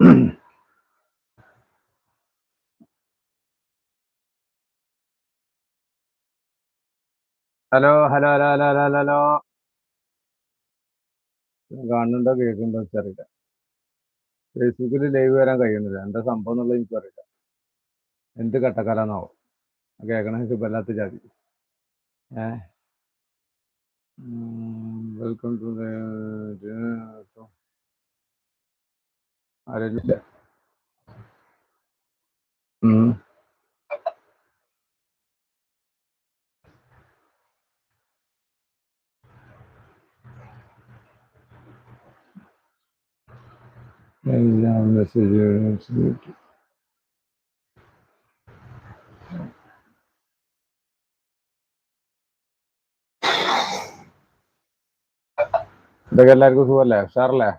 Hello hello hello hello hello hello കാണുന്നുണ്ടോ കേൾക്കുന്നുണ്ടോ വെച്ചറിയില്ല ഫേസ്ബുക്കിൽ ലൈവ് വരാൻ കഴിയുന്നില്ല. എന്താ സംഭവം എന്നുള്ളത് എനിക്കറിയില്ല. എന്ത് കട്ടക്കാലാന്നാവോ? കേൾക്കണ വല്ലാത്ത ജാതി. ഏ? വെൽക്കം ടു ഉം. എല്ലാം മെസ്സേജ് ഇതൊക്കെ എല്ലാവർക്കും സുഖമല്ലേ? ഉഷാറല്ലേ?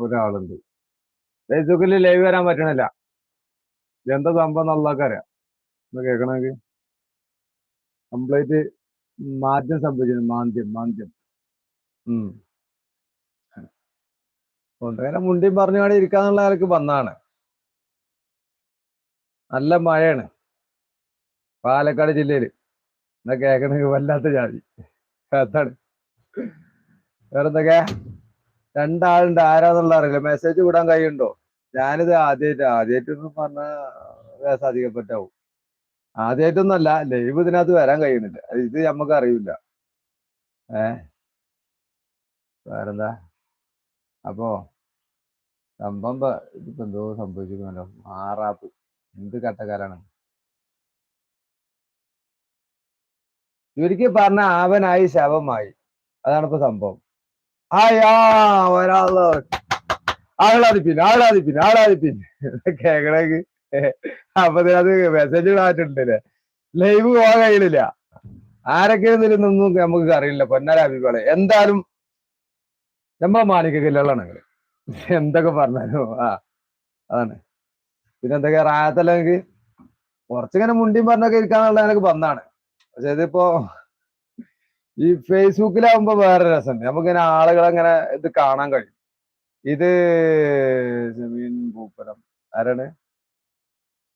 ഒരാളുണ്ട്. ഫേസ്ബുക്കിൽ ലൈവ് വരാൻ പറ്റണില്ല. എന്താ സംഭവം അറിയാം. ഒന്ന് കേൾക്കണമെങ്കിൽ. കംപ്ലീറ്റ് മാറ്റം സംഭവിച്ചു മാന്ദ്യം മാന്ദ്യം ഉം. മുണ്ടിയും പറഞ്ഞുകൊണ്ട് ഇരിക്കാന്നുള്ള ആൾക്ക് വന്നാണ് നല്ല മഴയാണ്. പാലക്കാട് ജില്ലയിൽ എന്നാ കേൾക്കണമെങ്കിൽ വല്ലാത്ത ജാതി. അതാണ്. വേറെന്തൊക്കെ? രണ്ടാളുണ്ട്. ആരാന്നുള്ള അറിയില്ല. മെസ്സേജ് വിടാൻ കഴിയുണ്ടോ? ഞാനിത് ആദ്യമായിട്ട് ആദ്യമായിട്ടൊന്നും പറഞ്ഞ സാധിക്കപ്പെട്ടാവും ആദ്യമായിട്ടൊന്നല്ല ലൈവ് ഇതിനകത്ത് വരാൻ കഴിയുന്നില്ല. ഇത് നമുക്ക് അറിയില്ല. ഏ? വേറെന്താ? അപ്പോ സംഭവം ഇതിപ്പോ എന്തോ സംഭവിച്ചിരിക്കുന്നല്ലോ മാറാപ്പ്. എന്ത് കട്ടക്കാരാണ്? ചുരുക്കി പറഞ്ഞ ആവനായി ശവമായി. അതാണ് ഇപ്പൊ സംഭവം. ആയാ ഒരാൾ ആളാതിപ്പിൻ ആളാതിപ്പിൻ ആളാതിപ്പിൻ കേക്കണക്ക് അപ്പൊ അത് മെസ്സേജ് ഇടാറ്റുണ്ടല്ലേ ലൈവ് പോകാൻ കഴിയില്ല ആരൊക്കെ നിന്നൊന്നും നമുക്ക് അറിയില്ല. പൊന്നാര അഭിപ്രായം. എന്തായാലും നമ്മ മാണിക്കല്ലാണ് എന്തൊക്കെ പറഞ്ഞാലും ആ അതാണ്. പിന്നെ എന്തൊക്കെ റായത്തല്ലെങ്കിൽ കുറച്ചിങ്ങനെ മുണ്ടിയും പറഞ്ഞൊക്കെ ഇരിക്കാന്നുള്ള എനിക്ക് വന്നാണ് പക്ഷെ ഇതിപ്പോ ഈ ഫേസ്ബുക്കിലാവുമ്പോ വേറെ രസമുണ്ട് നമുക്കിങ്ങനെ ആളുകൾ അങ്ങനെ ഇത് കാണാൻ കഴിയും. ഇത് ജമീൻ പൂപ്പലം ആരാണ്?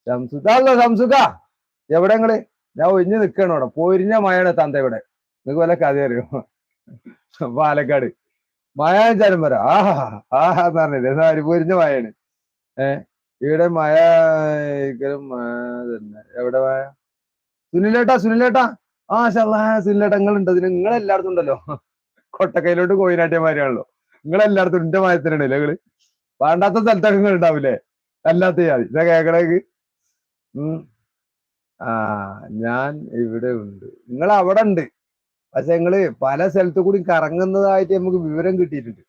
ശംസുദാണല്ലോ ശംസുക എവിടെ നിങ്ങൾ ഞാൻ ഒഴിഞ്ഞു നിൽക്കണം ഇവിടെ. പൊരിഞ്ഞ മഴയാണ് തന്ത ഇവിടെ. നിങ്ങൾക്ക് വല്ല കഥ അറിയോ? പാലക്കാട്. മഴ വെച്ചാലും ആഹാ ആഹാ എന്ന് പറഞ്ഞില്ലേ? പൊരിഞ്ഞ മഴയാണ്. ഏഹ് ഇവിടെ മഴ തന്നെ. എവിടെ മഴ? സുനിലേട്ടാ സുനിലേട്ടാ. ആ ഷല്ലാ അതിന് നിങ്ങൾ നിങ്ങളെല്ലായിടത്തും ഉണ്ടല്ലോ. കൊട്ടക്കയിലോട്ട് കോയിനാട്ടിയമാരാണല്ലോ നിങ്ങളെല്ലായിടത്തും എന്റെ മയത്തിനുണ്ടല്ലോ നിങ്ങൾ? വേണ്ടാത്ത സ്ഥലത്തൊക്കെ നിങ്ങൾ ഉണ്ടാവില്ലേ അല്ലാത്ത ജാതി ഇതാ കേക്കണേക്ക് ആ ഞാൻ ഇവിടെ ഉണ്ട്. നിങ്ങൾ അവിടെ ഉണ്ട്. പക്ഷെ നിങ്ങൾ പല സ്ഥലത്തു കൂടി കറങ്ങുന്നതായിട്ട് നമുക്ക് വിവരം കിട്ടിയിട്ടുണ്ട്.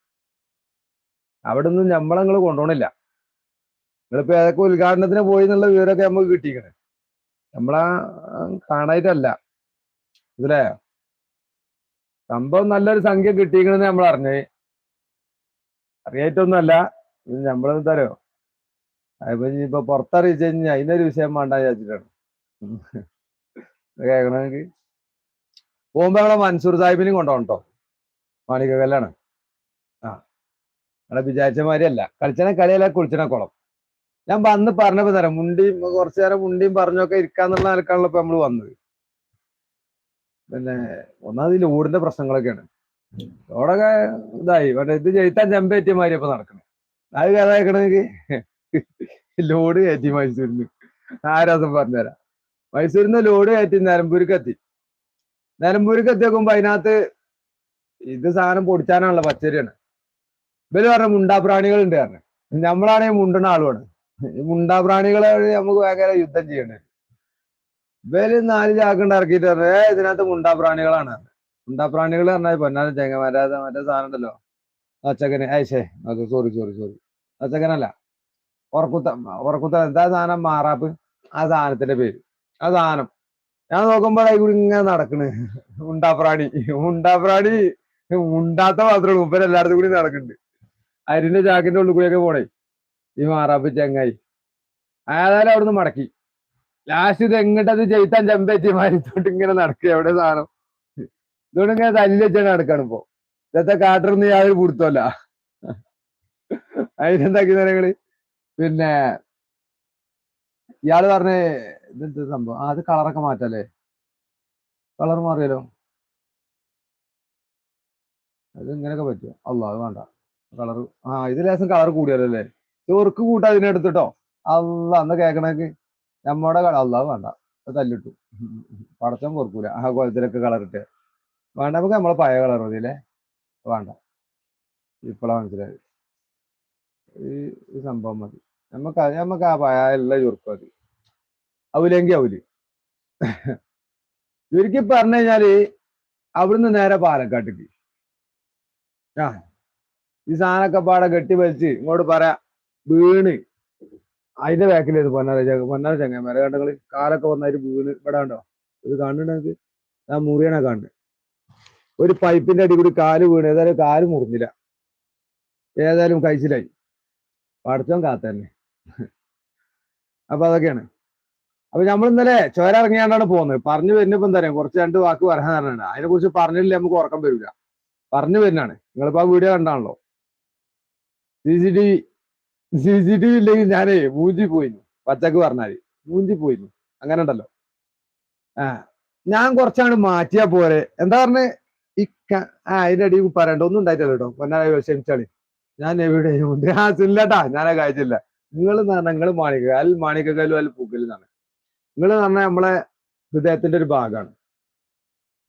അവിടെ നിന്ന് നമ്മളെ നിങ്ങൾ കൊണ്ടുപോകണില്ല. നിങ്ങളിപ്പോ ഏതൊക്കെ ഉദ്ഘാടനത്തിന് പോയി എന്നുള്ള വിവരമൊക്കെ നമുക്ക് കിട്ടിയിക്കണേ നമ്മളാ കാണായിട്ടല്ല. ഇതിലെ സംഭവം നല്ലൊരു സംഖ്യ കിട്ടിയിരിക്കണെന്ന് നമ്മൾ അറിഞ്ഞേ. അറിയായിട്ടൊന്നുമല്ല. ഇത് നമ്മളെന്താ തരോ അതിപ്പോ ഇനിയിപ്പോ പുറത്തറിയിച്ചു കഴിഞ്ഞാൽ അതിനൊരു വിഷയം വേണ്ട വിചാരിച്ചിട്ടാണ്. കേൾക്കണമെങ്കിൽ പോകുമ്പോ നമ്മളെ മൻസൂർ സാഹിബിനെയും കൊണ്ടുപോകണം കേട്ടോ. മാണിക്കകല്ലാണ് ആ. നമ്മളെ വിചാരിച്ച മാതിരിയല്ല. കളിച്ചനെ കളിയല്ല കുളിച്ചനെ കുളം ഞാൻ വന്ന് പറഞ്ഞപ്പോ തരാം മുണ്ടിയും കുറച്ചു നേരം മുണ്ടിയും പറഞ്ഞൊക്കെ ഇരിക്കാന്നുള്ള നിലക്കാണല്ലോ ഇപ്പൊ നമ്മൾ വന്നത്. പിന്നെ ഒന്നാമത് ഈ പ്രശ്നങ്ങളൊക്കെയാണ്. ലോഡൊക്കെ ഇതായി. പക്ഷെ ഇത് ജയിത്താൻ ചെമ്പേറ്റിയ മാതിരി ഇപ്പൊ നടക്കണേ. അത് കഥ ലോഡ് കയറ്റി മൈസൂരിന്ന്. ആരാസം പറഞ്ഞുതരാം. മൈസൂരിന്ന് ലോഡ് കയറ്റി നിലമ്പൂർക്ക് എത്തി നിലമ്പൂർക്ക് എത്തിയേക്കുമ്പോ അതിനകത്ത് ഇത് സാധനം പൊടിച്ചാനുള്ള പച്ചരിയാണ്. ഇവർ പറഞ്ഞ മുണ്ടാപ്രാണികൾ ഉണ്ട് പറഞ്ഞു. നമ്മളാണെങ്കിൽ മുണ്ടുന്ന ആളുമാണ് ഈ മുണ്ടാപ്രാണികളെ നമുക്ക് ഭയങ്കര യുദ്ധം ചെയ്യണ്ടേ? ഇവർ നാല് ചാക്കുണ്ട് ഇറക്കിയിട്ട് ഏ ഇതിനകത്ത് മുണ്ടാപ്രാണികളാണ് മുണ്ടാപ്രാണികൾ പറഞ്ഞാൽ പൊന്നാലും ചെങ്ങന്മാരെ മറ്റേ സാധനം ഉണ്ടല്ലോ. അച്ചക്കന് ഏശേ അത് സോറി സോറി സോറി അച്ചക്കനല്ല ഉറക്കുത്ത ഉറക്കുത്ത എന്താ സാധനം? മാറാപ്പ്. ആ സാധനത്തിന്റെ പേര്. ആ സാധനം. ഞാൻ നോക്കുമ്പോൾ കൂടി ഇങ്ങനെ നടക്കണ്. ഉണ്ടാപ്രാണി ഉണ്ടാപ്രാണി ഉണ്ടാത്ത മാത്രമേ ഉപ്പൻ എല്ലായിടത്തും കൂടി നടക്കുന്നുണ്ട് അരിന്റെ ചാക്കിന്റെ ഉള്ളിൽ കൂടിയൊക്കെ പോണേ. ഈ മാറാപ്പ് ചെങ്ങായി. ഏതായാലും അവിടുന്ന് മടക്കി. ലാസ്റ്റ് ഇത് എങ്ങോട്ടത് ജയിത്താൻ ചെമ്പേറ്റി മാരിത്തോട്ട് ഇങ്ങനെ നടക്കുക എവിടെ സാധനം? ഇതുകൊണ്ട് ഇങ്ങനെ തല്ലി വെച്ചാണ് നടക്കാണ് ഇപ്പൊ. ഇന്നത്തെ കാട്ടർന്ന് യാതൊരു പിടുത്തമല്ല അതിനെന്താക്കി നിങ്ങൾ പിന്നെ ഇയാൾ പറഞ്ഞ ഇതെന്ത് സംഭവം? അത് കളറൊക്കെ മാറ്റല്ലേ? കളർ മാറിയല്ലോ. അത് ഇങ്ങനെയൊക്കെ പറ്റുമോ അല്ല അത് വേണ്ട. കളർ ആ ഇത് ലേശം കളർ കൂടിയാലോ അല്ലേ ചോർക്ക് കൂട്ടാ ഇതിനെടുത്തിട്ടോ അല്ല അന്ന് കേക്കണക്ക്. നമ്മടെ കളർ അല്ല വേണ്ട. അത് തല്ലിട്ടു. പടച്ചം കൊടുക്കൂല ആ കോലത്തിലൊക്കെ കളറിട്ട് വേണ്ട നമുക്ക് നമ്മളെ പഴയ കളർ മതി അല്ലേ? വേണ്ട. ഇപ്പോഴാ മനസ്സിലായത്. ഈ സംഭവം മതി. നമുക്ക് നമുക്ക് ആ പഴയ എല്ലാ ചുരുക്കം മതി. അവലെങ്കി അവൽ ചുരുക്കി പറഞ്ഞു കഴിഞ്ഞാൽ അവിടുന്ന് നേരെ പാലക്കാട്ടേക്ക്. ആ ഈ സാധനമൊക്കെ കെട്ടി വലിച്ച് ഇങ്ങോട്ട് പറയാ വീണ്. അതിന്റെ ബാക്കിലേത് പൊന്നാര പൊന്നാര ചങ്ങന്മാരെ കണ്ടങ്ങൾ കാലൊക്കെ വന്നായിട്ട് വീണ്. ഇവിടെ ഉണ്ടോ ഇത് കാണുന്നുണ്ടെങ്കിൽ ആ മുറിയണ കണ്ട്. ഒരു പൈപ്പിന്റെ അടി കൂടി കാൽ വീണ്. ഏതായാലും കാൽ മുറിഞ്ഞില്ല. ഏതായാലും കഴിച്ചിലായി. പഠിച്ചോൻ കാത്തന്നെ. അപ്പൊ അതൊക്കെയാണ്. അപ്പൊ നമ്മൾ ഇന്നലെ ചോര ഇറങ്ങിയാണ്ടാണ് പോകുന്നത് പറഞ്ഞു വരുന്നപ്പോ എന്താ പറയാ കുറച്ച് രണ്ട് വാക്ക് പറയാൻ പറഞ്ഞാണ് അതിനെ കുറിച്ച് പറഞ്ഞില്ല നമുക്ക് ഉറക്കം വരില്ല. പറഞ്ഞു വരുന്നതാണ്. നിങ്ങളിപ്പോ ആ video കണ്ടാണല്ലോ. C C T V C C T V ഇല്ലെങ്കിൽ ഞാനേ മൂഞ്ചി പോയിരുന്നു പച്ചക്ക് പറഞ്ഞാൽ. മൂഞ്ചി പോയിരുന്നു അങ്ങനെ ഉണ്ടല്ലോ. ആ ഞാൻ കുറച്ചാണ് മാറ്റിയാ പോരെ. എന്താ പറഞ്ഞ? ഈ ആ അതിന്റെ അടിയിൽ പറയണ്ട. ഒന്നും ഉണ്ടായിട്ടില്ല കേട്ടോ. പൊന്നായ ക്ഷമിച്ചാളി ഞാൻ എവിടെ ആ ഇല്ലട്ടാ. ഞാനാ കാഴ്ചയില്ല നിങ്ങൾ നിങ്ങൾ മാണിക്ക. അൽ മാണിക്കല്ലും അൽ പൂക്കലെന്നാണ് നിങ്ങൾ പറഞ്ഞാൽ നമ്മളെ ഹൃദയത്തിന്റെ ഒരു ഭാഗമാണ്.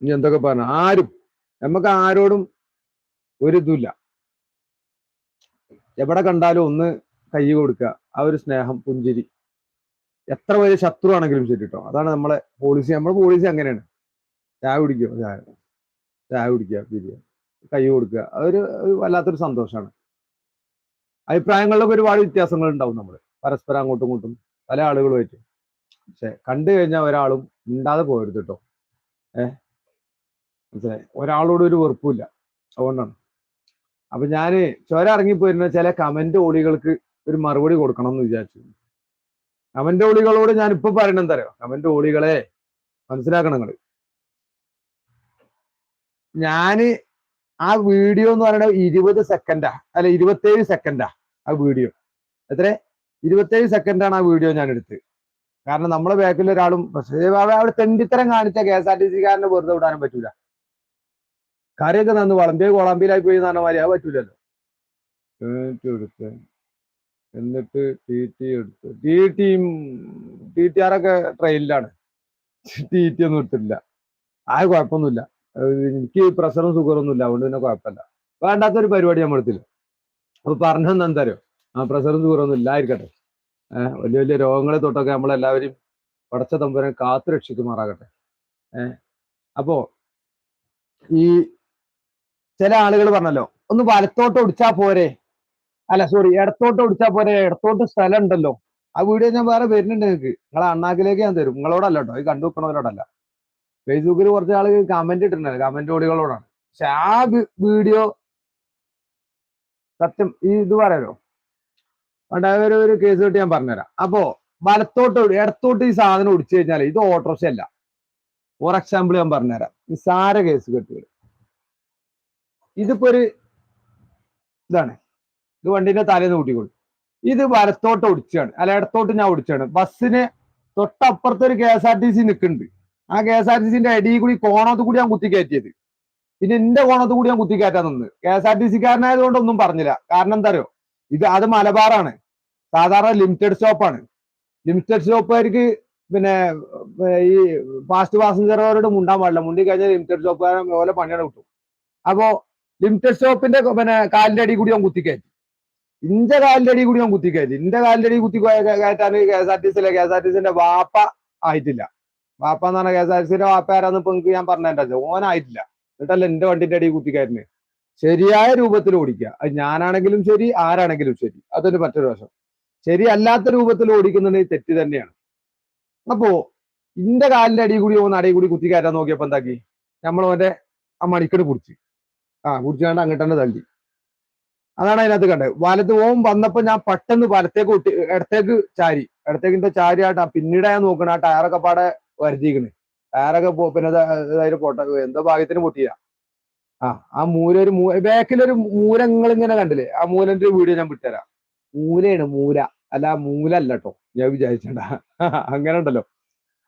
ഇനി എന്തൊക്കെ പറഞ്ഞു? ആരും. നമുക്ക് ആരോടും ഒരു ഇതുമില്ല എവിടെ കണ്ടാലും ഒന്ന് കൈ കൊടുക്കുക. ആ ഒരു സ്നേഹം പുഞ്ചിരി. എത്ര വലിയ ശത്രു ആണെങ്കിലും ശരി കേട്ടോ അതാണ് നമ്മളെ പോളിസി നമ്മുടെ പോളിസി അങ്ങനെയാണ്. ചായ കുടിക്കുക ചായ. ചായ കുടിക്കുക പിരിയുക കൈ കൊടുക്കുക. അതൊരു വല്ലാത്തൊരു സന്തോഷമാണ് അഭിപ്രായങ്ങളിലൊക്കെ ഒരുപാട് വ്യത്യാസങ്ങൾ ഉണ്ടാവും നമ്മൾ പരസ്പരം അങ്ങോട്ടും ഇങ്ങോട്ടും. പല ആളുകളുമായിട്ട്. പക്ഷെ കണ്ടു കഴിഞ്ഞാൽ ഒരാളും മിണ്ടാതെ പോകരുത് കേട്ടോ ഏഹ് മനസ്സിലായി? ഒരാളോട് ഒരു വെറുപ്പില്ല അതുകൊണ്ടാണ്. അപ്പൊ ഞാൻ ചോര ഇറങ്ങിപ്പോയിരുന്ന ചില കമന്റ് ഓളികൾക്ക് ഒരു മറുപടി കൊടുക്കണം എന്ന് വിചാരിച്ചു. അവന്റെ ഓളികളോട് ഞാൻ ഇപ്പൊ പറയണം എന്തറിയോ അവന്റെ ഒളികളെ മനസ്സിലാക്കണം നിങ്ങൾ ഞാൻ ആ വീഡിയോ എന്ന് പറയുന്നത് ഇരുപത് സെക്കൻഡാ. അല്ല ഇരുപത്തേഴ് സെക്കൻഡാ ആ വീഡിയോ. എത്ര ഇരുപത്തേഴ് സെക്കൻഡാണ് ആ വീഡിയോ ഞാൻ എടുത്തത് കാരണം നമ്മളെ ബാക്കിൽ ഒരാളും പക്ഷേ അവിടെ തെണ്ടിത്തരം കാണിച്ച K S R T C കാരനെ വെറുതെ വിടാനും പറ്റൂല. കറിയൊക്കെ നന്ന് വളമ്പിയ കൊളമ്പിയിലായി പോയി എന്ന് അത് പറ്റൂലല്ലോ. എടുത്ത് എന്നിട്ട് ടി ടി എടുത്തു. ടി ടിയും ടി ടി ആറൊക്കെ ട്രെയിനിലാണ് ടി ടി ഒന്നും എടുത്തിട്ടില്ല. ആ കുഴപ്പമൊന്നുമില്ല. എനിക്ക് പ്രഷറും ഷുഗറും ഒന്നുമില്ല അതുകൊണ്ട് പിന്നെ കുഴപ്പമില്ല. വേണ്ടാത്തൊരു പരിപാടി നമ്മൾ എടുത്തില്ല അപ്പൊ പറഞ്ഞതെന്ന് എന്താ ആ പ്രഷറും ഷുഗറും ഒന്നും ഇല്ലായിരിക്കട്ടെ. ഏഹ് വലിയ വലിയ രോഗങ്ങളെ തൊട്ടൊക്കെ നമ്മളെല്ലാവരും പടച്ച തമ്പുരാൻ കാത്തു രക്ഷിക്കുമാറാകട്ടെ. ഏഹ് അപ്പോ ഈ ചില ആളുകൾ പറഞ്ഞല്ലോ ഒന്ന് വലത്തോട്ട് ഒടിച്ചാ പോരെ. അല്ല സോറി ഇടത്തോട്ട് ഒടിച്ചാ പോരെ. ഇടത്തോട്ട് സ്ഥലം ഉണ്ടല്ലോ ആ വീഡിയോ ഞാൻ വേറെ വരുന്നുണ്ട് നിങ്ങൾക്ക് നിങ്ങളെ അണ്ണാക്കിലേക്ക് ഞാൻ തരും. നിങ്ങളോടല്ല കേട്ടോ. ഈ കണ്ടു വെക്കണവരോടല്ല ഫേസ്ബുക്കിൽ കുറച്ച് ആൾ കമന്റ് ഇട്ടിട്ടുണ്ടായിരുന്നു. കമന്റ് ഓടികളോടാണ്. പക്ഷെ ആ വീഡിയോ സത്യം ഈ ഇത് പറയാലോ ഒരു ഒരു കേസ് കിട്ടി ഞാൻ പറഞ്ഞുതരാം. അപ്പോ വലത്തോട്ട് ഇടത്തോട്ട് ഈ സാധനം ഒടിച്ചു കഴിഞ്ഞാൽ ഇത് ഓട്ടോറിക്ഷ അല്ല ഫോർ എക്സാമ്പിൾ ഞാൻ പറഞ്ഞുതരാം. നിസ്സാര കേസ് കെട്ടുകൾ ഇതിപ്പോ ഒരു ഇതാണ്. ഇത് വണ്ടിന്റെ തലേന്ന് കൂട്ടിക്കൊള്ളു ഇത് വലത്തോട്ട് ഓടിച്ചാണ്. അല്ല ഇടത്തോട്ട് ഞാൻ ഓടിച്ചാണ്. ബസ്സിന് തൊട്ടപ്പുറത്ത് ഒരു K S R T C നിൽക്കുന്നുണ്ട്. ആ കെ എസ് ആർ ടി സിന്റെ അടിയിൽ കൂടി കോണത്ത് കൂടി ഞാൻ കുത്തിക്കയറ്റിയത്. പിന്നെ എന്റെ കോണത്ത് കൂടി ഞാൻ കുത്തിക്കയറ്റാൻ നിന്ന്. കെ എസ് ആർ ടി സിക്കാരനായതുകൊണ്ട് ഒന്നും പറഞ്ഞില്ല. കാരണം എന്താ അറിയോ? ഇത് അത് മലബാറാണ്. സാധാരണ ലിമിറ്റഡ് സ്റ്റോപ്പാണ്. ലിമിറ്റഡ് സ്റ്റോപ്പുകാർക്ക് പിന്നെ ഈ ഫാസ്റ്റ് പാസഞ്ചറുകാരോട് മുണ്ടാൻ പാടില്ല. മുണ്ടി കഴിഞ്ഞാൽ ലിമിറ്റഡ് സ്റ്റോപ്പുകാരെ പോലെ പണിയാണ് കിട്ടും. അപ്പോ ലിമിറ്റഡ് സ്റ്റോപ്പിന്റെ പിന്നെ കാലിന്റെ അടി കൂടി ഞാൻ കുത്തിക്കയറ്റി. ഇന്റെ കാലിന്റെ അടി കൂടി ഞാൻ കുത്തിക്കയറ്റി. ഇന്റെ കാലിന്റെ അടി കുത്തി കയ- കയറ്റാൻ കെ എസ് ആർ ടി സിയിലെ കെ എസ് ആർ ടി സിന്റെ വാപ്പ ആയിട്ടില്ല. വാപ്പ എന്ന് പറഞ്ഞ കെ എസ് ആർ ടി സിന്റെ വാപ്പ ആരാന്ന് ഇപ്പൊ ഞാൻ പറഞ്ഞതിന്റെ ഓനായിട്ടില്ല എന്നിട്ടല്ല എന്റെ വണ്ടിന്റെ അടി കുത്തിക്കയറ്റിന് ശരിയായ രൂപത്തിൽ ഓടിക്കുക. അത് ഞാനാണെങ്കിലും ശരി ആരാണെങ്കിലും ശരി. അതൊരു മറ്റൊരു വശം. ശരിയല്ലാത്ത രൂപത്തിൽ ഓടിക്കുന്നുണ്ടെങ്കിൽ തെറ്റ് തന്നെയാണ്. അപ്പോ ഇന്റെ കാലിന്റെ അടി കൂടി ഓന്ന് അടി കൂടി കുത്തി നോക്കിയപ്പോ എന്താക്കി? നമ്മൾ അവന്റെ ആ മണിക്കട് കുടിച്ച് ആ കുടിച്ചാണ്ട് അങ്ങോട്ട് തന്നെ തള്ളി. അതാണ് അതിനകത്ത് കണ്ടത്. വലത് ഓം വന്നപ്പോ ഞാൻ പെട്ടെന്ന് വലത്തേക്ക് കൂട്ടി ഇടത്തേക്ക് ചാരി. ഇടത്തേക്ക് എന്താ ചാരി ആട്ടാ പിന്നീട് ഞാൻ നോക്കണ ആ ടയറൊക്കെ പാടെ വരുത്തിക്കണ് ടയറൊക്കെ പോ- പിന്നെ ഇത് ഇതായിട്ട് പൊട്ട എന്തോ ഭാഗ്യത്തിന് പൊട്ടിയ ആ ആ മൂല ഒരു മൂ ബാക്കിലൊരു മൂല നിങ്ങൾ ഇങ്ങനെ കണ്ടില്ലേ? ആ മൂലന്റെ വീഡിയോ ഞാൻ വിട്ടുതരാം. മൂലയാണ് മൂല. അല്ല മൂല അല്ല കേട്ടോ ഞാൻ വിചാരിച്ചണ്ട. അങ്ങനെ ഉണ്ടല്ലോ.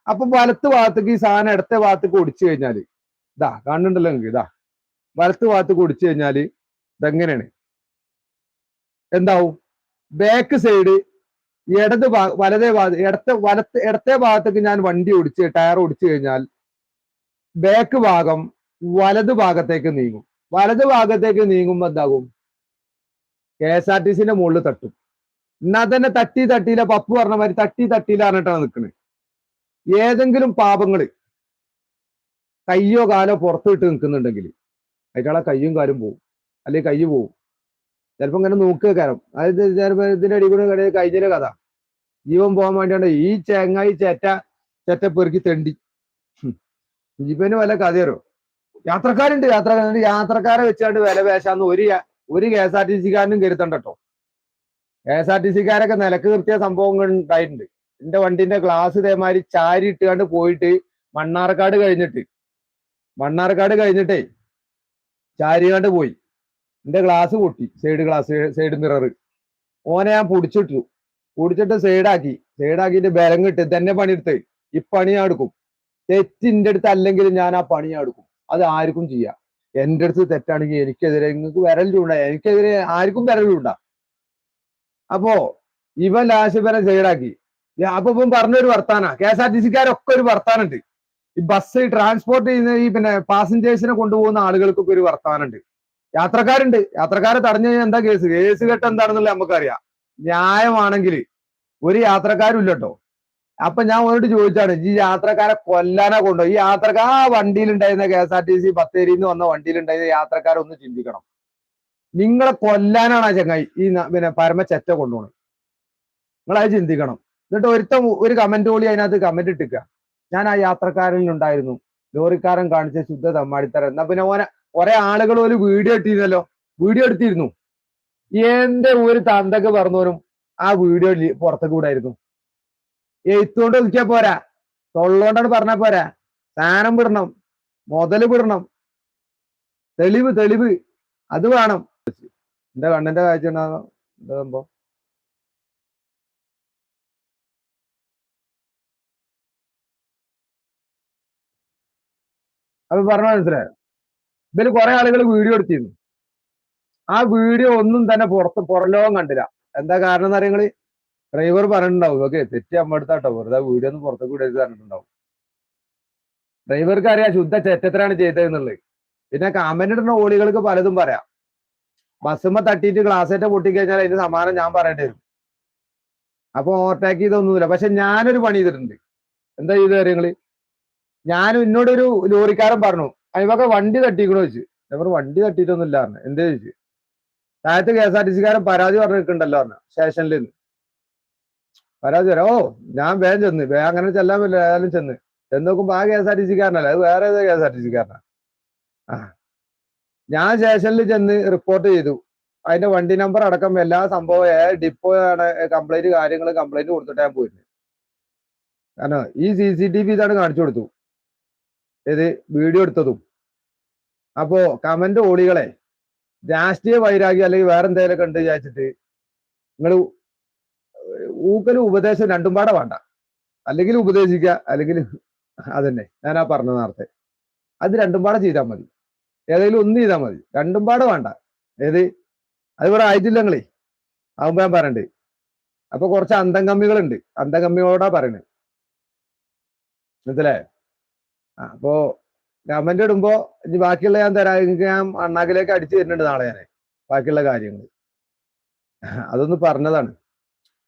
അപ്പൊ വലത്ത് ഭാഗത്തേക്ക് ഈ സാധനം ഇടത്തെ ഭാഗത്തേക്ക് ഒടിച്ചു കഴിഞ്ഞാൽ ഇതാ കാണുന്നുണ്ടല്ലോ നിങ്ങൾക്ക് ഇതാ. വലത്ത് ഭാഗത്തേക്ക് ഒടിച്ചു കഴിഞ്ഞാൽ ഇതെങ്ങനെയാണ്? എന്താവും? ബാക്ക് സൈഡ് ഇടത് ഭാഗ വലതേ ഭാഗത്ത് ഇടത്തെ വലത്ത് ഇടത്തെ ഭാഗത്തേക്ക് ഞാൻ വണ്ടി ഓടിച്ച് ടയർ ഓടിച്ചു കഴിഞ്ഞാൽ ബാക്ക് ഭാഗം വലത് ഭാഗത്തേക്ക് നീങ്ങും. വലത് ഭാഗത്തേക്ക് നീങ്ങുമ്പോ എന്താകും? കെ എസ് ആർ ടി സിന്റെ മുകളിൽ തട്ടും. എന്നാ തന്നെ തട്ടി തട്ടിയില്ല പപ്പു പറഞ്ഞ മാതിരി തട്ടി തട്ടിയില്ല പറഞ്ഞിട്ടാണ് നിൽക്കുന്നത് ഏതെങ്കിലും പാപങ്ങൾ കയ്യോ കാലോ പുറത്തിട്ട് നിൽക്കുന്നുണ്ടെങ്കിൽ അയാളെ കയ്യും കാലും പോവും. അല്ലെങ്കിൽ കയ്യ് പോവും. ചിലപ്പോ ഇങ്ങനെ നോക്കുക കാരണം അതായത് ചിലപ്പോ ഇതിന്റെ അടി കൂടെ കടയിൽ കഴിഞ്ഞ കഥ. ജീവൻ പോകാൻ വേണ്ടിയാണ് ഈ ചേങ്ങായി ചേറ്റ ചേറ്റ പെറുക്കി തെണ്ടി ജീപ്പന് വല്ല കഥയറോ യാത്രക്കാരുണ്ട്. യാത്രക്കാരുണ്ട് യാത്രക്കാരെ വെച്ചാണ്ട് വില പേശാന്ന് ഒരു ഒരു കെ എസ് ആർ ടി സിക്കാരനും കരുത്തണ്ട കേട്ടോ കെ എസ് ആർ ടി സിക്കാരൊക്കെ നിലയ്ക്ക് നിർത്തിയ സംഭവങ്ങൾ ഉണ്ടായിട്ടുണ്ട്. എന്റെ വണ്ടിന്റെ ഗ്ലാസ് ഇതേമാതിരി ചാരി ഇട്ടുകൊണ്ട് പോയിട്ട് മണ്ണാർക്കാട് കഴിഞ്ഞിട്ട് മണ്ണാർക്കാട് കഴിഞ്ഞിട്ടേ ചാരികാണ്ട് പോയി. എന്റെ ഗ്ലാസ് പൊട്ടി സൈഡ് ഗ്ലാസ് സൈഡ് മിറർ ഓനെ ഞാൻ പൊടിച്ചിട്ടു. പൊടിച്ചിട്ട് സൈഡാക്കി സൈഡാക്കിയിട്ട് ബലം കിട്ടി. തന്നെ പണിയെടുത്ത്. ഈ പണി എടുക്കും. തെറ്റിന്റെ അടുത്ത് അല്ലെങ്കിൽ ഞാൻ ആ പണി എടുക്കും. അത് ആർക്കും ചെയ്യാം. എന്റെ അടുത്ത് തെറ്റാണെങ്കിൽ എനിക്കെതിരെ നിങ്ങൾക്ക് വിരൽ ചൂണ്ട. എനിക്കെതിരെ ആർക്കും വിരൽ ചൂണ്ട. അപ്പോ ഇവൻ ലാസ്റ്റ് വരെ സൈഡാക്കി അപ്പൊ ഇപ്പം പറഞ്ഞൊരു വർത്താന. കെ എസ് ആർ ടി സിക്കാരൊക്കെ ഒരു വർത്താനുണ്ട്. ഈ ബസ് ട്രാൻസ്പോർട്ട് ചെയ്യുന്ന ഈ പിന്നെ പാസഞ്ചേഴ്സിനെ കൊണ്ടുപോകുന്ന ആളുകൾക്കൊക്കെ ഒരു വർത്താനുണ്ട്. യാത്രക്കാരുണ്ട്. യാത്രക്കാരെ തടഞ്ഞു കഴിഞ്ഞാൽ എന്താ കേസ് കേസ് കെട്ട് എന്താണെന്നുള്ളത് നമുക്കറിയാം. ന്യായമാണെങ്കിൽ ഒരു യാത്രക്കാരും ഇല്ലട്ടോ അപ്പൊ ഞാൻ ഓരോട് ചോദിച്ചാണ് ഈ യാത്രക്കാരെ കൊല്ലാനാ കൊണ്ടോ? ഈ യാത്രക്കാർ ആ വണ്ടിയിൽ ഉണ്ടായിരുന്ന K S R T C ബത്തേരിയിൽ നിന്ന് വന്ന വണ്ടിയിൽ ഉണ്ടായിരുന്ന യാത്രക്കാരെ ഒന്ന് ചിന്തിക്കണം. നിങ്ങളെ കൊല്ലാനാണ് ആ ചങ്ങായി ഈ പിന്നെ പരമച്ചെറ്റ ചെറ്റ കൊണ്ടുപോകണം നിങ്ങളത് ചിന്തിക്കണം. എന്നിട്ട് ഒരുത്ത ഒരു കമന്റ് പോളി അതിനകത്ത് കമന്റ് ഇട്ടിക്ക ഞാൻ ആ യാത്രക്കാരനിൽ ഉണ്ടായിരുന്നു ലോറിക്കാരൻ കാണിച്ച ശുദ്ധ തമ്മാടിത്തരം. എന്നാ പിന്നെ ഓനെ കുറെ ആളുകൾ ഒരു വീഡിയോ എടുത്തിരുന്നല്ലോ വീഡിയോ എടുത്തിരുന്നു. എന്റെ ഒരു തന്തക്ക് പറഞ്ഞവരും ആ വീഡിയോ പുറത്തു വിടായിരുന്നു. എഴുത്തുകൊണ്ട് ഒതുക്കിയാ പോരാ. തൊള്ളോണ്ടാണ് പറഞ്ഞാ പോരാ. സാധനം വിടണം. മുതൽ വിടണം. തെളിവ് തെളിവ്. അത് വേണം. എന്റെ കണ്ണിന്റെ കാഴ്ച ഉണ്ടാകുമ്പോ അപ്പൊ പറഞ്ഞ മനസ്സിലായോ? ഇതിൽ കുറെ ആളുകൾ വീഡിയോ എടുത്തിരുന്നു. ആ വീഡിയോ ഒന്നും തന്നെ പുറത്ത് പുറലോകം കണ്ടില്ല. എന്താ കാരണം എന്ന് അറിയങ്ങൾ ഡ്രൈവർ പറഞ്ഞിട്ടുണ്ടാവും ഓക്കെ തെറ്റി അമ്മ എടുത്താട്ടോ വെറുതെ വീഡിയോ ഒന്നും പുറത്തേക്ക് വിടരുത് പറഞ്ഞിട്ടുണ്ടാവും. ഡ്രൈവർക്ക് അറിയാം ശുദ്ധ ചെറ്റത്തിലാണ് ചെയ്തതെന്നുള്ളത് പിന്നെ കമന്റ് ഇടുന്ന ഓളികൾക്ക് പലതും പറയാം. ബസ്സുമ്മ തട്ടിയിട്ട് ഗ്ലാസ്സേറ്റ പൊട്ടിക്കഴിഞ്ഞാൽ അതിന്റെ സമാനം ഞാൻ പറയേണ്ടി വരും. അപ്പൊ ഓവർടേക്ക് ചെയ്തൊന്നുമില്ല. പക്ഷെ ഞാനൊരു പണി ചെയ്തിട്ടുണ്ട്. എന്താ ചെയ്ത് കാര്യങ്ങൾ ഞാൻ എന്നോടൊരു ലോറിക്കാരൻ പറഞ്ഞു അതിനൊക്കെ വണ്ടി തട്ടിക്കണോ ചോദിച്ചു. ഞാൻ വണ്ടി തട്ടിയിട്ടൊന്നുമില്ല പറഞ്ഞു. എന്തേ ചോദിച്ചു. താഴത്ത് കെ എസ് ആർ ടി സിക്കാരൻ പരാതി പറഞ്ഞിട്ടുണ്ടല്ലോ പറഞ്ഞു സ്റ്റേഷനിൽ നിന്ന് പരാതി വരാം ഓ ഞാൻ വേഗം ചെന്ന് വേഗം അങ്ങനെ ചെല്ലാൻ പറ്റില്ല ഏതായാലും ചെന്ന്. ചെന്ന് നോക്കുമ്പോ ആ കെ എസ് ആർ ടി സിക്കാരനല്ല? അത് വേറെ ഏതോ കെ എസ് ആർ ടി സിക്കാരനാ. ആ. ഞാൻ സ്റ്റേഷനിൽ ചെന്ന് റിപ്പോർട്ട് ചെയ്തു. അതിന്റെ വണ്ടി നമ്പർ അടക്കം എല്ലാ സംഭവം ഡിപ്പോ ആണ് കംപ്ലൈന്റ് കാര്യങ്ങൾ കംപ്ലൈന്റ് കൊടുത്തിട്ട് ഞാൻ പോയിരുന്നു. കാരണം ഈ സി സി ടി വി ഇതാണ് കാണിച്ചു കൊടുത്തു. ഇത് വീഡിയോ എടുത്തതും. അപ്പോ കമന്റ് ഓടികളെ രാഷ്ട്രീയ വൈരാഗ്യം അല്ലെങ്കിൽ വേറെ എന്തെങ്കിലുമൊക്കെ ഉണ്ട് വിചാരിച്ചിട്ട് നിങ്ങൾ ഊക്കലും ഉപദേശം രണ്ടും പാടെ വേണ്ട. അല്ലെങ്കിൽ ഉപദേശിക്കുക അല്ലെങ്കിൽ അതന്നെ. ഞാൻ ആ പറഞ്ഞ നേരത്തെ. അത് രണ്ടും പാടെ ചെയ്താൽ മതി. ഏതെങ്കിലും ഒന്ന് ചെയ്താൽ മതി. രണ്ടും പാടെ വേണ്ട. ഏത്? അത് ഇവിടെ ആയിട്ടില്ല ആവുമ്പോ ഞാൻ പറയണ്ട്. അപ്പൊ കുറച്ച് അന്തം കമ്മികളുണ്ട് അന്തം കമ്മികളോടാ മനസ്സിലായോ? ആ, അപ്പോ കമന്റ് ഇടുമ്പോ ബാക്കിയുള്ള ഞാൻ തരാം. എനിക്ക് ഞാൻ അണ്ണാക്കിലേക്ക് അടിച്ചു തരുന്നുണ്ട് നാളെ ഞാൻ. ബാക്കിയുള്ള കാര്യങ്ങൾ അതൊന്ന് പറഞ്ഞതാണ്.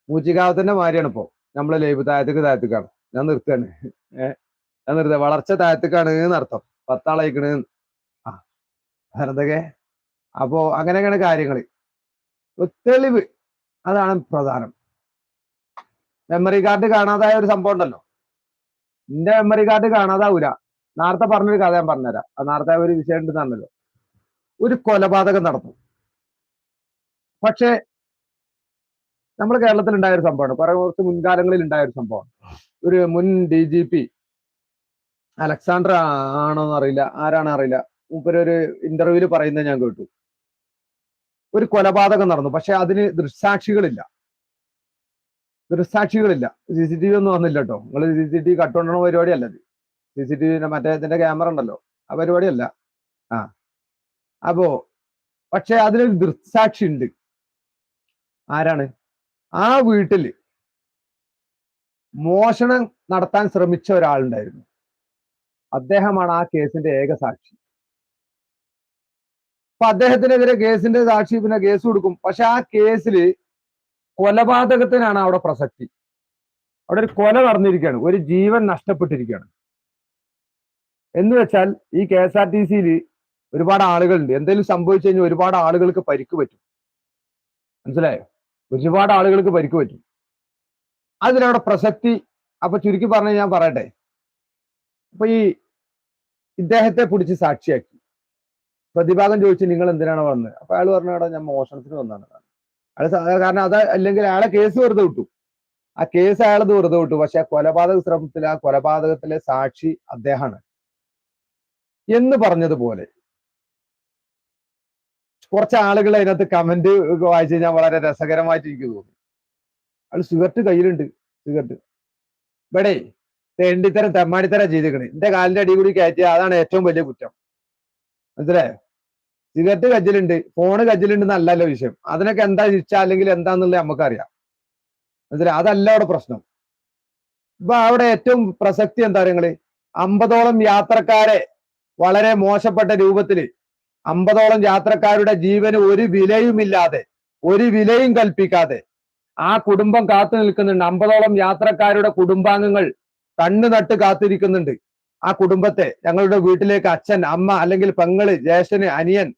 മൂച്ചിക്കാവത്തിന്റെ മാറിയാണ് ഇപ്പോ. നമ്മളെ ലൈവ് താഴത്തേക്ക് താഴത്തേക്കാണ്. ഞാൻ നിർത്തുകയാണ്. ഞാൻ നിർത്തുക. വളർച്ച താഴത്തേക്കാണ് എന്നർത്ഥം പത്താളയിക്കണ് ആ വേറെന്തൊക്കെ? അപ്പോ അങ്ങനെയൊക്കെയാണ് കാര്യങ്ങൾ തെളിവ്. അതാണ് പ്രധാനം. മെമ്മറി കാർഡ് കാണാതായ ഒരു സംഭവം ഉണ്ടല്ലോ. എന്റെ മെമ്മറി കാർഡ് കാണാതാവൂല. നേരത്തെ പറഞ്ഞൊരു കഥ ഞാൻ പറഞ്ഞുതരാം. നേരത്തെ ഒരു വിഷയം ഉണ്ട് പറഞ്ഞല്ലോ ഒരു കൊലപാതകം നടന്നു. പക്ഷേ നമ്മൾ കേരളത്തിൽ ഉണ്ടായ ഒരു സംഭവമാണ്. കുറെ കുറച്ച് മുൻകാലങ്ങളിൽ ഉണ്ടായ ഒരു സംഭവമാണ്. ഒരു മുൻ ഡി ജി പി അലക്സാണ്ടർ ആണോന്ന് അറിയില്ല. ആരാണ് അറിയില്ല. മൂപ്പര് ഒരു ഇന്റർവ്യൂവിൽ പറയുന്നത് ഞാൻ കേട്ടു. ഒരു കൊലപാതകം നടന്നു. പക്ഷെ അതിന് ദൃക്സാക്ഷികളില്ല. ദൃക്സാക്ഷികളില്ല. സി സി ടി വി ഒന്നും വന്നില്ല കേട്ടോ. നിങ്ങൾ സി സി ടി വി കട്ടുകൊണ്ടുള്ള പരിപാടിയല്ല ഇത്. സി സി ടി വിന്റെ മറ്റേ ഇതിന്റെ ക്യാമറ ഉണ്ടല്ലോ. ആ പരിപാടിയല്ല. ആ. അപ്പോ പക്ഷെ അതിലൊരു ദൃക്സാക്ഷി ഉണ്ട്. ആരാണ്? ആ വീട്ടിൽ മോഷണം നടത്താൻ ശ്രമിച്ച ഒരാളുണ്ടായിരുന്നു. അദ്ദേഹമാണ് ആ കേസിന്റെ ഏക സാക്ഷി. അപ്പൊ അദ്ദേഹത്തിനെതിരെ കേസിന്റെ സാക്ഷി പിന്നെ കേസ് കൊടുക്കും. പക്ഷെ ആ കേസിൽ കൊലപാതകത്തിനാണ് അവിടെ പ്രസക്തി. അവിടെ ഒരു കൊല നടന്നിരിക്കുകയാണ്. ഒരു ജീവൻ നഷ്ടപ്പെട്ടിരിക്കുകയാണ്. എന്ന് വെച്ചാൽ ഈ കെ എസ് ആർ ടി സിയിൽ ഒരുപാട് ആളുകളുണ്ട്. എന്തെങ്കിലും സംഭവിച്ചു കഴിഞ്ഞാൽ ഒരുപാട് ആളുകൾക്ക് പരിക്ക് പറ്റും. മനസ്സിലായോ? ഒരുപാട് ആളുകൾക്ക് പരിക്ക് പറ്റും. അതിനവിടെ പ്രസക്തി അപ്പൊ ചുരുക്കി പറഞ്ഞ് ഞാൻ പറയട്ടെ. അപ്പൊ ഈ ഇദ്ദേഹത്തെ പിടിച്ച് സാക്ഷിയാക്കി. പ്രതിഭാഗം ചോദിച്ചു നിങ്ങൾ എന്തിനാണ് വന്നത് അപ്പൊ അയാൾ പറഞ്ഞു അവിടെ ഞാൻ മോഷണത്തിന് വന്നാണ് അയാൾ കാരണം അത് അല്ലെങ്കിൽ അയാളെ കേസ് വെറുതെ വിട്ടു. ആ കേസ് അയാളത് വെറുതെ വിട്ടു. പക്ഷെ ആ കൊലപാതക ശ്രമത്തിൽ ആ കൊലപാതകത്തിലെ സാക്ഷി അദ്ദേഹമാണ്. എന്ന് പറഞ്ഞതുപോലെ. കുറച്ച് ആളുകൾ അതിനകത്ത് കമന്റ് വായിച്ചു കഴിഞ്ഞാൽ വളരെ രസകരമായിട്ട് എനിക്ക് തോന്നി. അയാൾ സിഗരറ്റ് കയ്യിലുണ്ട് സിഗരറ്റ്. ഇവിടെ തേണ്ടിത്തരം തെമ്മാടിത്തരം ചെയ്തിരിക്കണേ. എന്റെ കാലിന്റെ അടി കൂടി കയറ്റിയ അതാണ് ഏറ്റവും വലിയ കുറ്റം. മനസ്സിലായോ? സിഗരറ്റ് കജ്ജിലുണ്ട് ഫോണ് കജ്ജിലുണ്ട് എന്നല്ലല്ലോ വിഷയം. അതിനൊക്കെ എന്താ ശിക്ഷ അല്ലെങ്കിൽ എന്താന്നുള്ളത് നമുക്കറിയാം. മനസ്സിലായി? അതല്ല അവിടെ പ്രശ്നം. ഇപ്പൊ അവിടെ ഏറ്റവും പ്രസക്തി എന്താ പറയുക അമ്പതോളം യാത്രക്കാരെ വളരെ മോശപ്പെട്ട രൂപത്തിൽ അമ്പതോളം യാത്രക്കാരുടെ ജീവന് ഒരു വിലയുമില്ലാതെ ഒരു വിലയും കൽപ്പിക്കാതെ ആ കുടുംബം കാത്തു നിൽക്കുന്നുണ്ട്. അമ്പതോളം യാത്രക്കാരുടെ കുടുംബാംഗങ്ങൾ കണ്ണു നട്ട് കാത്തിരിക്കുന്നുണ്ട്. ആ കുടുംബത്തെ ഞങ്ങളുടെ വീട്ടിലേക്ക് അച്ഛൻ അമ്മ അല്ലെങ്കിൽ പെങ്ങൾ ജ്യേഷ്ഠന് അനിയൻ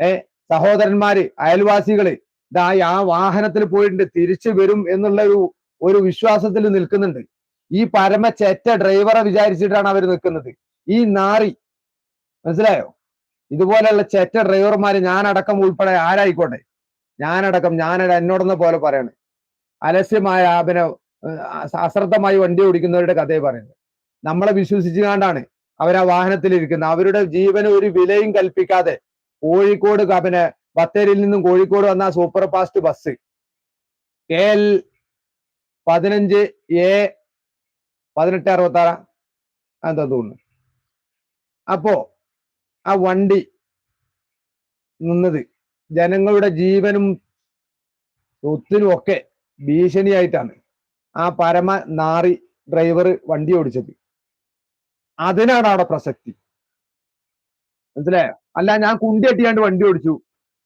ഏ സഹോദരന്മാര് അയൽവാസികൾ ഇതാ ആ വാഹനത്തിൽ പോയിട്ടുണ്ട്. തിരിച്ചു വരും എന്നുള്ള ഒരു ഒരു വിശ്വാസത്തിൽ നിൽക്കുന്നുണ്ട്. ഈ പരമ ചെറ്റ ഡ്രൈവറെ വിചാരിച്ചിട്ടാണ് അവർ നിൽക്കുന്നത്. ഈ നാറി മനസ്സിലായോ? ഇതുപോലെയുള്ള ചെറ്റ ഡ്രൈവർമാര് ഞാനടക്കം ഉൾപ്പെടെ ആരായിക്കോട്ടെ? ഞാനടക്കം ഞാൻ എന്നോടൊന്ന പോലെ പറയണേ. അലസ്യമായ പിന്നെ അശ്രദ്ധമായി വണ്ടി ഓടിക്കുന്നവരുടെ കഥയെ പറയുന്നത്. നമ്മളെ വിശ്വസിച്ചുകൊണ്ടാണ് അവർ ആ വാഹനത്തിൽ ഇരിക്കുന്നത് അവരുടെ ജീവന് ഒരു വിലയും കൽപ്പിക്കാതെ കോഴിക്കോട് പിന്നെ ബത്തേരിയിൽ നിന്നും കോഴിക്കോട് വന്ന super fast bus. K L പതിനഞ്ച് എ പതിനെട്ട് അറുപത്തി ആറ് എന്താ തോന്നുന്നു? അപ്പോ ആ വണ്ടി നിന്നത് ജനങ്ങളുടെ ജീവനും സ്വത്തിനും ഒക്കെ ഭീഷണിയായിട്ടാണ് ആ പരമ നാറി ഡ്രൈവർ വണ്ടി ഓടിച്ചത്. അതിനാണ് അവിടെ പ്രസക്തി. മനസ്സിലായോ? അല്ല ഞാൻ കുണ്ടി കെട്ടിയാണ്ട് വണ്ടി ഓടിച്ചു.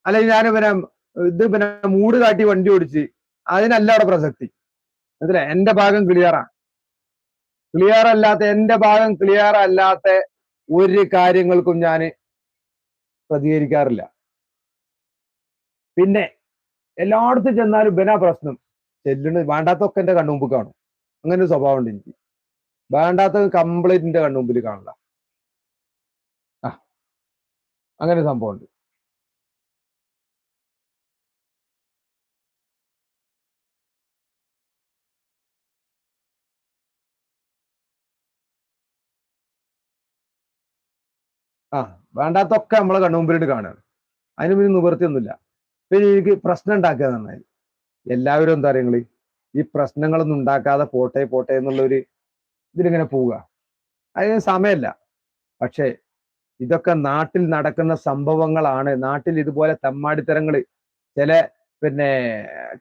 അല്ലെങ്കിൽ ഞാൻ പിന്നെ ഇത് പിന്നെ മൂട് കാട്ടി വണ്ടി ഓടിച്ച് അതിനല്ല അവിടെ പ്രസക്തി. മനസ്സിലായോ? എന്റെ ഭാഗം ക്ലിയറാ ക്ലിയർ അല്ലാത്ത എന്റെ ഭാഗം ക്ലിയർ അല്ലാത്ത ഒരു കാര്യങ്ങൾക്കും ഞാൻ പ്രതികരിക്കാറില്ല. പിന്നെ എല്ലായിടത്തും ചെന്നാലും ഇവനാ പ്രശ്നം. ചെല്ലുന്നത് വേണ്ടാത്തൊക്കെ എന്റെ കണ്ണുമുമ്പ് കാണും. അങ്ങനെ ഒരു സ്വഭാവം ഉണ്ട് എനിക്ക് വേണ്ടാത്ത കംപ്ലീറ്റ് എന്റെ കണ്ണുമുമ്പിൽ കാണില്ല ആ. അങ്ങനെ ഒരു ആ വേണ്ടാത്തൊക്കെ നമ്മളെ കണ്ണുമുമ്പിലിട്ട് കാണുകയാണ് അതിന് പിന്നെ നിവൃത്തിയൊന്നുമില്ല പിന്നെ എനിക്ക് പ്രശ്നം ഉണ്ടാക്കുക നന്നായി എല്ലാവരും എന്താ പറയുക ഈ പ്രശ്നങ്ങളൊന്നും ഉണ്ടാക്കാതെ പോട്ടെ പോട്ടെ എന്നുള്ള ഒരു ഇതിലിങ്ങനെ പോവുക. അതിന് സമയമല്ല. പക്ഷേ ഇതൊക്കെ നാട്ടിൽ നടക്കുന്ന സംഭവങ്ങളാണ്. നാട്ടിൽ ഇതുപോലെ തമ്മാടിത്തരങ്ങൾ ചില പിന്നെ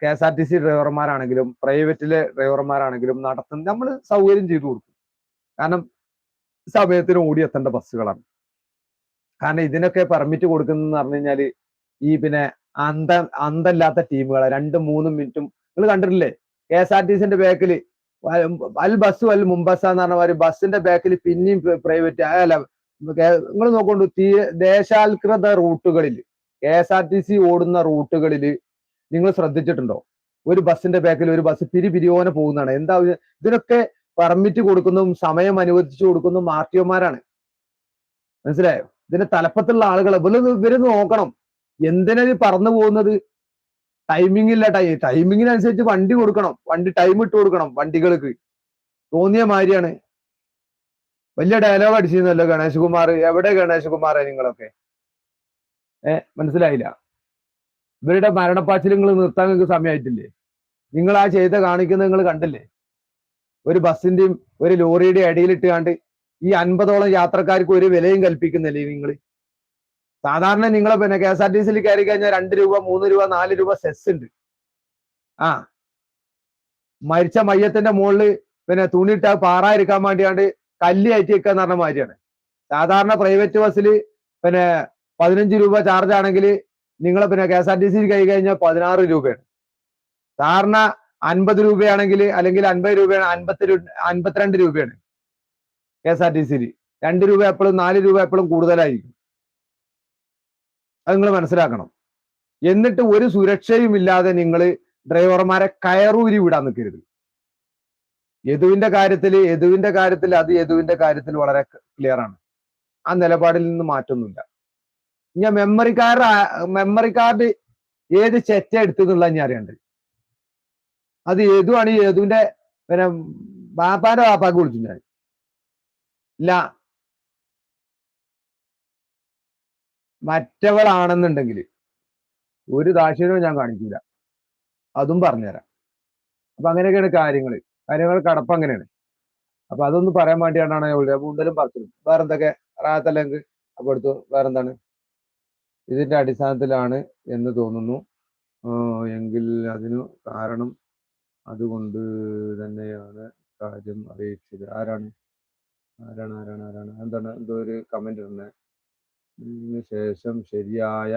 K S R T C ഡ്രൈവർമാരാണെങ്കിലും പ്രൈവറ്റിലെ ഡ്രൈവർമാരാണെങ്കിലും നടത്തുന്ന നമ്മൾ സൗകര്യം ചെയ്തു കൊടുക്കും. കാരണം സമയത്തിന് ഓടിയെത്തേണ്ട ബസ്സുകളാണ്. കാരണം ഇതിനൊക്കെ പെർമിറ്റ് കൊടുക്കുന്നതെന്ന് പറഞ്ഞു കഴിഞ്ഞാൽ ഈ പിന്നെ അന്ത അന്തല്ലാത്ത ടീമുകളെ രണ്ടും മൂന്നും മിനിറ്റും നിങ്ങൾ കണ്ടിട്ടില്ലേ? കെ എസ് ആർ ടി സിന്റെ ബാക്കിൽ അൽ ബസ് അൽ മുംബസ എന്ന് പറഞ്ഞ ബസ്സിന്റെ ബാക്കിൽ പിന്നെയും പ്രൈവറ്റ് അല്ല നിങ്ങൾ നോക്കൊണ്ടു തീ ദേശാൽകൃത റൂട്ടുകളിൽ K S R T C ഓടുന്ന റൂട്ടുകളിൽ നിങ്ങൾ ശ്രദ്ധിച്ചിട്ടുണ്ടോ? ഒരു ബസ്സിന്റെ ബാക്കിൽ ഒരു ബസ് പിരി പിരിയോനെ പോകുന്നതാണ്. എന്താ ഇതിനൊക്കെ പെർമിറ്റ് കൊടുക്കുന്നതും സമയം അനുവദിച്ചു കൊടുക്കുന്നതും ആർ ടി ഒമാരാണ് മനസ്സിലായോ? ഇതിന്റെ തലപ്പത്തുള്ള ആളുകൾ ഇവർ നോക്കണം. എന്തിനാ പറന്നു പോകുന്നത്? ടൈമിംഗ് ഇല്ല ടൈ ടൈമിങ്ങിനനുസരിച്ച് വണ്ടി കൊടുക്കണം. വണ്ടി ടൈം ഇട്ട് കൊടുക്കണം വണ്ടികൾക്ക്. തോന്നിയ മാതിരിയാണ്. വലിയ ഡയലോഗ് അടിച്ചിരുന്നല്ലോ ഗണേഷ് കുമാർ എവിടെ ഗണേഷ് കുമാറെ നിങ്ങളൊക്കെ? ഏ മനസ്സിലായില്ല. ഇവരുടെ മരണപ്പാച്ചിൽ നിങ്ങൾ നിർത്താൻ നിങ്ങൾക്ക് സമയമായിട്ടില്ലേ? നിങ്ങൾ ആ ചെയ്ത കാണിക്കുന്നത് നിങ്ങൾ കണ്ടില്ലേ? ഒരു ബസ്സിന്റെയും ഒരു ലോറിയുടെയും ഇടയിലിട്ട് കണ്ട് ഈ അൻപതോളം യാത്രക്കാർക്ക് ഒരു വിലയും കൽപ്പിക്കുന്നില്ലേ നിങ്ങൾ സാധാരണ നിങ്ങളെ പിന്നെ കെ എസ് ആർ ടി സിയിൽ കയറി കഴിഞ്ഞാൽ രണ്ട് രൂപ മൂന്ന് രൂപ നാല് രൂപ സെസ് ഉണ്ട്. ആ. മരിച്ച മയ്യത്തിന്റെ മുകളിൽ പിന്നെ തുണിയിട്ട പാറായിരിക്കാൻ വേണ്ടിയാണ്ട് കല്ല് കയറ്റി വെക്കുക എന്ന് പറഞ്ഞ മാതിരിയാണ്. സാധാരണ പ്രൈവറ്റ് ബസ്സിൽ പിന്നെ പതിനഞ്ച് രൂപ ചാർജ് ആണെങ്കിൽ നിങ്ങൾ പിന്നെ കെ എസ് ആർ ടി സിയിൽ കൈ കഴിഞ്ഞാൽ പതിനാറ് രൂപയാണ്. സാധാരണ അൻപത് രൂപയാണെങ്കിൽ അല്ലെങ്കിൽ അൻപത് രൂപയാണ് അൻപത്തി അൻപത്തിരണ്ട് രൂപയാണ്. കെ എസ് ആർ ടി സിയിൽ രണ്ട് രൂപ എപ്പോഴും നാല് രൂപ എപ്പോഴും കൂടുതലായിരിക്കും. അത് നിങ്ങൾ മനസ്സിലാക്കണം. എന്നിട്ട് ഒരു സുരക്ഷയും ഇല്ലാതെ നിങ്ങൾ ഡ്രൈവർമാരെ കയറൂരി വിടാൻ നിൽക്കരുത് യദുവിന്റെ കാര്യത്തിൽ യദുവിന്റെ കാര്യത്തിൽ അത് യദുവിന്റെ കാര്യത്തിൽ വളരെ ക്ലിയർ ആണ്. ആ നിലപാടിൽ നിന്ന് മാറ്റൊന്നുമില്ല. ഞാൻ മെമ്മറി കാർഡ് മെമ്മറി കാർഡ് ഏത് ചെറ്റ എടുത്തെന്നുള്ള ഞാൻ അറിയണ്ട്. അത് യദുവാണ് യദുവിന്റെ പിന്നെ ബാപ്പാന്റെ ബാപ്പാക്ക് വിളിച്ചു ഞാൻ ഇല്ല മറ്റവളാണെന്നുണ്ടെങ്കിൽ ഒരു ദാക്ഷിണ്യവും ഞാൻ കാണിക്കില്ല അതും പറഞ്ഞുതരാം. അപ്പൊ അങ്ങനെയൊക്കെയാണ് കാര്യങ്ങൾ കാര്യങ്ങൾ കടപ്പ് അങ്ങനെയാണ്. അപ്പൊ അതൊന്ന് പറയാൻ വേണ്ടിയാണ് കൂടുതലും പറഞ്ഞത് വേറെന്തൊക്കെ? റാത്തല്ലെങ്കിൽ അപ്പൊ എടുത്തു. വേറെന്താണ്? ഇതിന്റെ അടിസ്ഥാനത്തിലാണ് എന്ന് തോന്നുന്നു. എങ്കിൽ അതിനു കാരണം അതുകൊണ്ട് തന്നെയാണ് കാര്യം അറിയിച്ചത്. ആരാണ്? ആരാണ് ആരാണ് ആരാണ്? എന്താണ് എന്തോ ഒരു കമന്റ് ഇടുന്നത് ഇതിനു ശേഷം ശരിയായ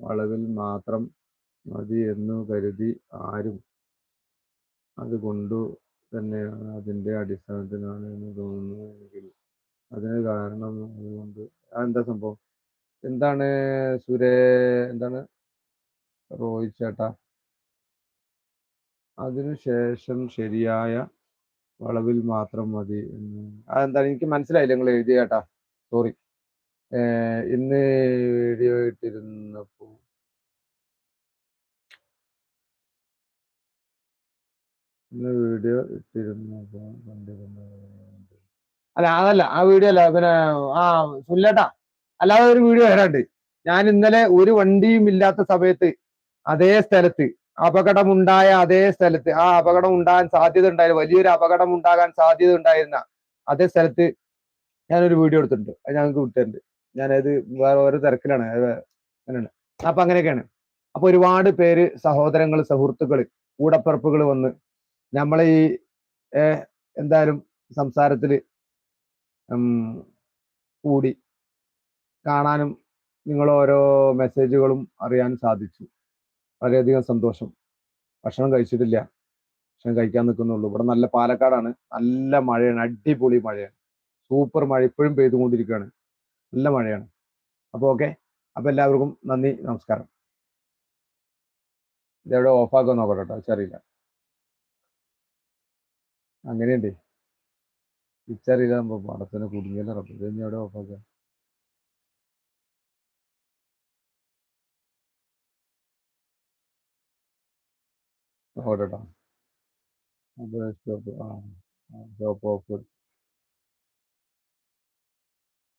വളവിൽ മാത്രം മതി എന്നു കരുതി ആരും അതുകൊണ്ടു തന്നെയാണ് അതിന്റെ അടിസ്ഥാനത്തിലാണ് എന്ന് തോന്നുന്നു എങ്കിൽ. അതിന് കാരണം അതുകൊണ്ട് അതെന്താ സംഭവം? എന്താണ് സുരേ എന്താണ് റോഹിത് ചേട്ടാ? അതിനുശേഷം ശരിയായ വളവിൽ മാത്രം മതി അതെന്താണ്? എനിക്ക് മനസ്സിലായില്ല. നിങ്ങൾ എഴുതിയ കേട്ടാ. സോറി. ഇന്ന് വീഡിയോ ഇട്ടിരുന്നപ്പോ ഇന്ന് വീഡിയോ ഇട്ടിരുന്നപ്പോ കണ്ടിരുന്നത് അല്ല അതല്ല. ആ വീഡിയോ അല്ല. പിന്നെ ആ സുല്ലേട്ടാ. അല്ലാതെ ഒരു വീഡിയോ വരാണ്ട്. ഞാൻ ഇന്നലെ ഒരു വണ്ടിയും ഇല്ലാത്ത സമയത്ത് അതേ സ്ഥലത്ത് അപകടമുണ്ടായ അതേ സ്ഥലത്ത് ആ അപകടം ഉണ്ടാകാൻ സാധ്യത ഉണ്ടായിരുന്നു വലിയൊരു അപകടം ഉണ്ടാകാൻ സാധ്യത ഉണ്ടായിരുന്ന അതേ സ്ഥലത്ത് ഞാനൊരു വീഡിയോ എടുത്തിട്ടുണ്ട്. അത് ഞങ്ങൾക്ക് വിട്ടിട്ടുണ്ട്. ഞാനത് വേറെ ഓരോ തിരക്കിലാണ്. അങ്ങനെയാണ്. അപ്പൊ അങ്ങനെയൊക്കെയാണ്. അപ്പൊ ഒരുപാട് പേര് സഹോദരങ്ങൾ സുഹൃത്തുക്കൾ കൂടപ്പിറപ്പുകൾ വന്ന് നമ്മളെ ഈ എന്തായാലും സംസാരത്തിൽ കൂടി കാണാനും നിങ്ങൾ ഓരോ മെസ്സേജുകളും അറിയാൻ സാധിച്ചു. വളരെയധികം സന്തോഷം. ഭക്ഷണം കഴിച്ചിട്ടില്ല. ഭക്ഷണം കഴിക്കാൻ നിൽക്കുന്നുള്ളൂ ഇവിടെ നല്ല പാലക്കാടാണ്. നല്ല മഴയാണ്. അടിപൊളി മഴയാണ്. സൂപ്പർ മഴ ഇപ്പോഴും പെയ്തുകൊണ്ടിരിക്കുകയാണ്. നല്ല മഴയാണ്. അപ്പോൾ ഓക്കെ. അപ്പോൾ എല്ലാവർക്കും നന്ദി. നമസ്കാരം. ഇതെവിടെ ഓഫാക്കാൻ നോക്കട്ടെ കേട്ടോ. വെച്ചറിയില്ല അങ്ങനെയുണ്ട്. തിരിച്ചറിയില്ല നമ്മൾ പടത്തിന് കുടുങ്ങിയല്ലോ? റബ്ബർ ഇനി എവിടെ ഓഫാക്കാം നോക്കട്ടെ കേട്ടോ സ്റ്റോപ്പ് ആ സ്റ്റോപ്പ് ഓഫ്